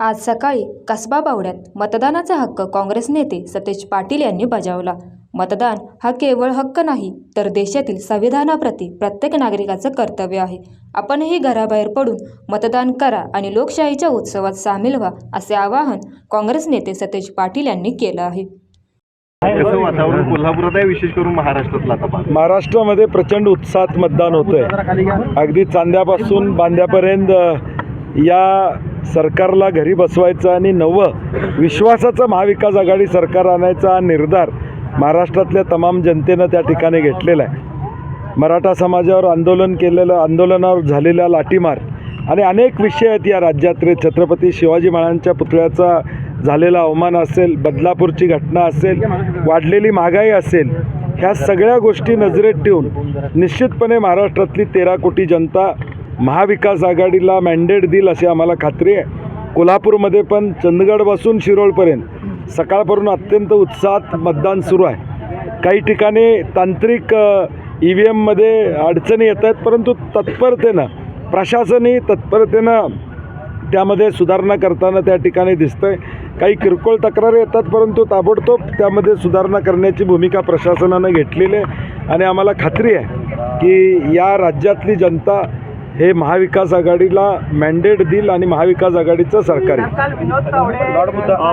आज सकाळी कसबा बावड्यात मतदानाचा हक्क काँग्रेस नेते सतेज पाटील यांनी बजावला. मतदान हा केवळ हक्क नाही तर देशातील संविधानाप्रती प्रत्येक नागरिकाचं कर्तव्य आहे. आपणही घराबाहेर पडून मतदान करा आणि लोकशाहीच्या उत्सवात सामील व्हा असे आवाहन काँग्रेस नेते सतेज पाटील यांनी केलं आहे. कसं वातावरण कोल्हापुरात आहे विशेष करून महाराष्ट्रातलं आता पाहतो. महाराष्ट्रामध्ये प्रचंड उत्साहात मतदान होतंय. अगदी चांद्यापासून बांद्यापर्यंत अ, या सरकारला घरी बसवायचं आणि नवं विश्वासाचं महाविकास आघाडी सरकार आणायचा निर्धार महाराष्ट्रातल्या तमाम जनतेनं त्या ठिकाणी घेतलेला आहे. मराठा समाजावर आंदोलन केलेलं आंदोलनावर झालेला लाठीमार आणि अनेक विषय आहेत या राज्यातले छत्रपती शिवाजी महाराजांच्या पुतळ्याचा झालेला अवमान असेल बदलापूरची घटना असेल वाढलेली महागाई असेल ह्या सगळ्या गोष्टी नजरेत ठेवून निश्चितपणे महाराष्ट्रातली तेरा कोटी जनता महाविकास आघाडीला मॅन्डेट देईल अशी आम्हाला खात्री आहे. कोल्हापूरमध्ये पण चंदगडपासून शिरोळपर्यंत. सकाळपासून अत्यंत उत्साहात मतदान सुरू आहे. काही ठिकाणी तांत्रिक ई व्ही एममध्ये अडचणी येत आहेत परंतु तत्परतेनं प्रशासनही तत्परतेनं त्यामध्ये सुधारणा करताना त्या ठिकाणी दिसतं आहे काही किरकोळ तक्रारी येतात परंतु ताबडतोब त्यामध्ये सुधारणा करण्याची भूमिका प्रशासनानं घेतलेली आहे. आणि आम्हाला खात्री आहे की या राज्यातली जनता हे महाविकास आघाडीला मॅन्डेट देईल आणि महाविकास आघाडीचं सरकार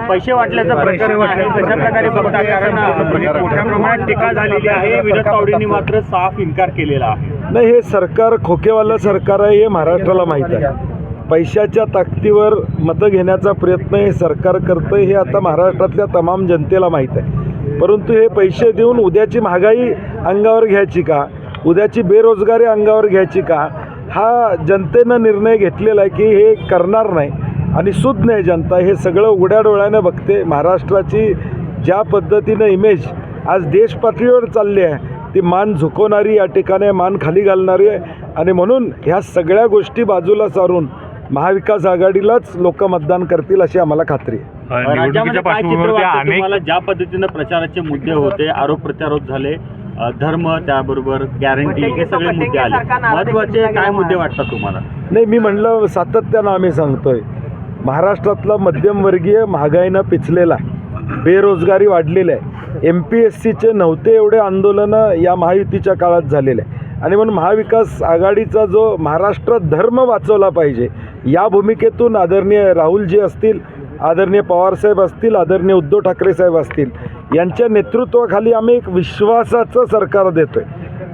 पैसे वाटल्याचा प्रकार कशा प्रकारे बघता कारण अ, मोठ्या प्रमाणात टीका झालेली आहे. विनोद तावडेंनी मात्र साफ इन्कार केलेला आहे. नाही हे सरकार खोकेवालं सरकार आहे हे महाराष्ट्राला माहीत आहे. पैशाच्या ताकदीवर मतं घेण्याचा प्रयत्न हे सरकार करतं हे आता महाराष्ट्रातल्या तमाम जनतेला माहीत आहे. परंतु हे पैसे देऊन उद्याची महागाई अंगावर घ्यायची का? उद्याची बेरोजगारी अंगावर घ्यायची का? हा जनतेनं निर्णय घेतलेला आहे की हे करणार नाही आणि सुज्ञ जनता हे सगळं उघड्या डोळ्यानं बघते. महाराष्ट्राची ज्या पद्धतीनं इमेज आज देश पातळीवर चालली आहे ती मान झुकवणारी या ठिकाणी मान खाली घालणारी आहे. आणि म्हणून ह्या सगळ्या गोष्टी बाजूला सारून महाविकास आघाडीलाच लोक मतदान करतील अशी आम्हाला खात्री आहे. राज्यामध्ये निवडणुकीच्या काय चित्र पार्श्वभूमीवर वाटतं अनेक तुम्हाला? ज्या पद्धतीनं प्रचाराचे मुद्दे होते आरोप प्रत्यारोप झाले धर्म त्याबरोबर गॅरंटी हे सगळे मुद्दे आले. महत्त्वाचे काय मुद्दे वाटतात तुम्हाला? नाही मी म्हणलं सातत्यानं आम्ही सांगतोय. महाराष्ट्रातला मध्यमवर्गीय महागाईनं पिचलेला आहे. बेरोजगारी वाढलेली आहे. एम पी एस सीचे नव्हते एवढे आंदोलनं या महायुतीच्या काळात झालेले आहे. आणि म्हणून महाविकास आघाडीचा जो महाराष्ट्र धर्म वाचवला पाहिजे या भूमिकेतून आदरणीय राहुलजी असतील आदरणीय पवारसाहेब असतील आदरणीय उद्धव ठाकरे साहेब असतील यांच्या नेतृत्वाखाली आम्ही एक विश्वासाचं सरकार देतोय.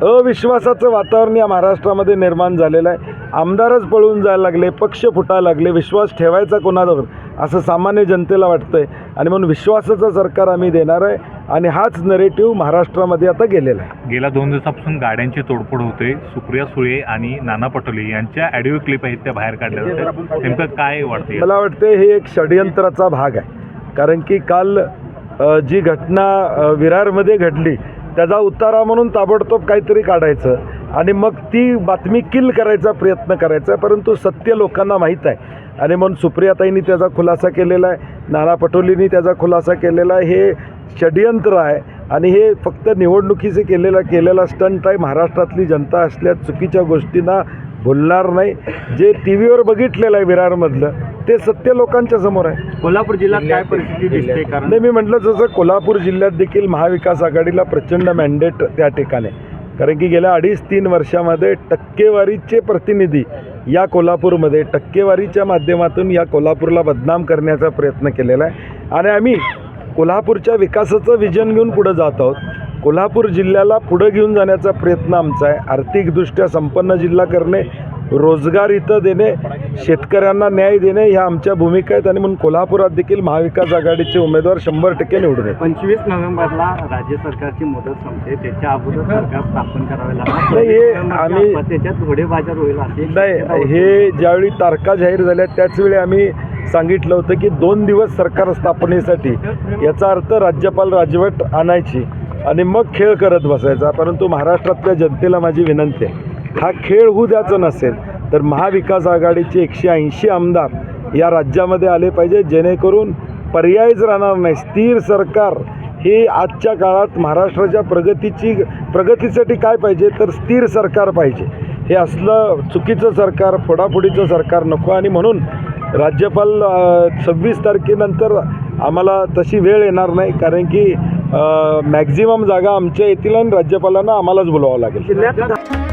अविश्वासाचं वातावरण या महाराष्ट्रामध्ये निर्माण झालेलं आहे. आमदारच पळून जायला लागले पक्ष फुटायला लागले विश्वास ठेवायचा कोणावर? असं सामान्य जनतेला वाटतंय. आणि म्हणून विश्वासाचं सरकार आम्ही देणार आहे. आणि हाच नरेटिव्ह महाराष्ट्रामध्ये आता गेलेला आहे. गेल्या दोन दिवसापासून गाड्यांची तोडफोड होते. सुप्रिया सुळे आणि नाना पटोले यांच्या ऑडिओ क्लिप आहेत त्या बाहेर काढल्या जातात. नेमकं काय वाटतं मला वाटते हे एक षडयंत्राचा भाग आहे. कारण की काल जी घटना विरारमध्ये घडली त्याचा उतारा म्हणून ताबडतोब काहीतरी काढायचं आणि मग ती बातमी किल करायचा प्रयत्न करायचा परंतु सत्य लोकांना माहीत आहे. आणि म्हणून सुप्रियाताईंनी त्याचा खुलासा केलेला आहे नाना पटोलींनी त्याचा खुलासा केलेला आहे हे षड्यंत्र आहे आणि हे फक्त निवडणुकीचे केलेला केलेला स्टंट आहे. महाराष्ट्रातली जनता असल्या चुकीच्या गोष्टींना भुलणार नाही. जे टी व्हीवर बघितलेलं आहे विरारमधलं ते सत्य लोकांच्या समोर आहे. कोल्हापूर जिल्ह्यात काय परिस्थिती दिसते? कारण नाही मी म्हटलं जसं कोल्हापूर जिल्ह्यात देखील महाविकास आघाडीला प्रचंड मॅन्डेट त्या ठिकाणी. कारण की गेल्या अडीच तीन वर्षामध्ये टक्केवारीचे प्रतिनिधी या कोल्हापूरमध्ये टक्केवारीच्या माध्यमातून या कोल्हापूरला बदनाम करण्याचा प्रयत्न केलेला आहे. आणि आम्ही कोल्हापूरच्या विकासाचं विजन घेऊन पुढं जात आहोत. कोल्हापूर जिल्ह्याला पुढं घेऊन जाण्याचा प्रयत्न आमचा आहे. आर्थिकदृष्ट्या संपन्न जिल्हा करणे रोजगार इथं देणे शेतकऱ्यांना न्याय देणे ह्या आमच्या भूमिका आहेत. आणि म्हणून कोल्हापुरात देखील महाविकास आघाडीचे उमेदवार शंभर टक्के निवडून येतात पंचवीस नोव्हेंबरला राज्य सरकारची मुदत संपते. त्याच्या अगोदर सरकार स्थापन करावे नाही, हे आम्ही- लागणार त्याच्यात घोडेबाजार होईल अशी नाही हे ज्यावेळी तारखा जाहीर झाल्या त्याचवेळी आम्ही सांगितलं होतं की दोन दिवस सरकार स्थापनेसाठी याचा अर्थ राज्यपाल राजवट आणायची आणि मग खेळ करत बसायचा. परंतु महाराष्ट्रातल्या जनतेला माझी विनंती आहे. हा खेळ होऊ द्यायचा नसेल तर महाविकास आघाडीचे एकशे ऐंशी आमदार या राज्यामध्ये आले पाहिजे जेणेकरून पर्यायच राहणार नाही. स्थिर सरकार हे आजच्या काळात महाराष्ट्राच्या प्रगतीची प्रगतीसाठी काय पाहिजे तर स्थिर सरकार पाहिजे. हे असलं चुकीचं सरकार फोडाफोडीचं सरकार नको. आणि म्हणून राज्यपाल सव्वीस तारखेनंतर आम्हाला तशी वेळ येणार नाही कारण की मॅक्झिमम जागा आमच्या येतील आणि राज्यपालांना आम्हालाच बोलावं लागेल.